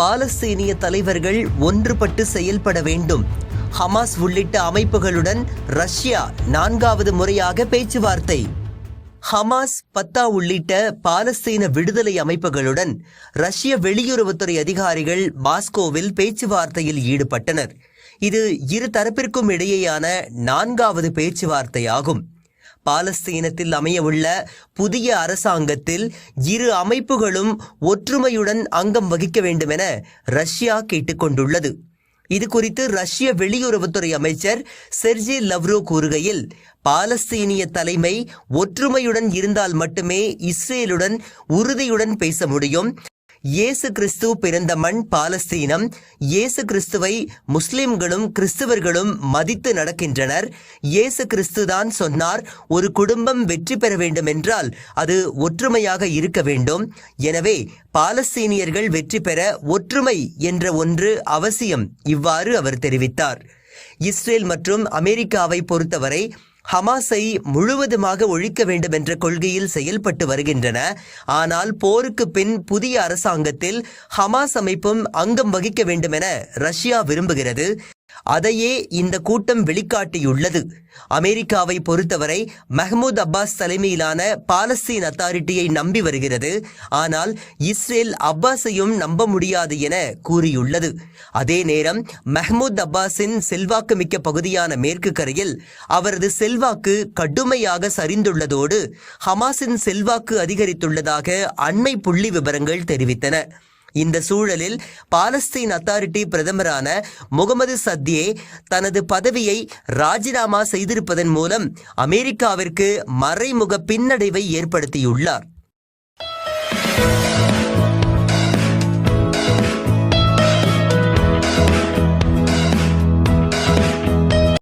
பாலஸ்தீனிய தலைவர்கள் ஒன்றுபட்டு செயல்பட வேண்டும். ஹமாஸ் உள்ளிட்ட அமைப்புகளுடன் ரஷ்யா நான்காவது முறையாக பேச்சுவார்த்தை. ஹமாஸ் பத்தா உள்ளிட்ட பாலஸ்தீன விடுதலை அமைப்புகளுடன் ரஷ்ய வெளியுறவுத்துறை அதிகாரிகள் மாஸ்கோவில் பேச்சுவார்த்தையில் ஈடுபட்டனர். இது இரு தரப்பிற்கும் இடையேயான நான்காவது பேச்சுவார்த்தையாகும். பாலஸ்தீனத்தில் அமையவுள்ள புதிய அரசாங்கத்தில் இரு அமைப்புகளும் ஒற்றுமையுடன் அங்கம் வகிக்க வேண்டுமென ரஷ்யா கேட்டுக்கொண்டுள்ளது. இது குறித்து ரஷ்ய வெளியுறவுத்துறை அமைச்சர் செர்ஜி லவ்ரோ கூறுகையில் பாலஸ்தீனிய தலைமை ஒற்றுமையுடன் இருந்தால் மட்டுமே இஸ்ரேலுடன் உறுதியுடன் பேச முடியும். இயேசு கிறிஸ்து பிறந்த மண் பாலஸ்தீனம். இயேசு கிறிஸ்துவை முஸ்லிம்களும் கிறிஸ்துவர்களும் மதித்து நடக்கின்றனர். இயேசு கிறிஸ்து தான் சொன்னார் ஒரு குடும்பம் வெற்றி பெற வேண்டும் என்றால் அது ஒற்றுமையாக இருக்க வேண்டும். எனவே பாலஸ்தீனியர்கள் வெற்றி பெற ஒற்றுமை என்ற ஒன்று அவசியம் இவ்வாறு அவர் தெரிவித்தார். இஸ்ரேல் மற்றும் அமெரிக்காவை பொறுத்தவரை ஹமாஸை முழுவதுமாக ஒழிக்க வேண்டும் என்ற கொள்கையில் செயல்பட்டு வருகின்றன. ஆனால் போருக்கு பின் புதிய அரசாங்கத்தில் ஹமாஸ் அமைப்பும் அங்கம் வகிக்க வேண்டும் என ரஷ்யா விரும்புகிறது. அதையே இந்த கூட்டம் வெளிக்காட்டியுள்ளது. அமெரிக்காவை பொறுத்தவரை மஹ்மூத் அப்பாஸ் தலைமையிலான பாலஸ்தீன் அத்தாரிட்டியை நம்பி வருகிறது. ஆனால் இஸ்ரேல் அப்பாஸையும் நம்ப முடியாது என கூறியுள்ளது. அதே நேரம் மஹ்மூத் அப்பாஸின் செல்வாக்குமிக்க பகுதியான மேற்கு கரையில் அவரது செல்வாக்கு கடுமையாக சரிந்துள்ளதோடு ஹமாஸின் செல்வாக்கு அதிகரித்துள்ளதாக அண்மை புள்ளி விவரங்கள் தெரிவித்தன. இந்த சூழலில் பாலஸ்தீன் அத்தாரிட்டி பிரதமரான முகமது சத்தியே தனது பதவியை ராஜினாமா செய்திருப்பதன் மூலம் அமெரிக்காவிற்கு மறைமுக பின்னடைவை ஏற்படுத்தியுள்ளார்.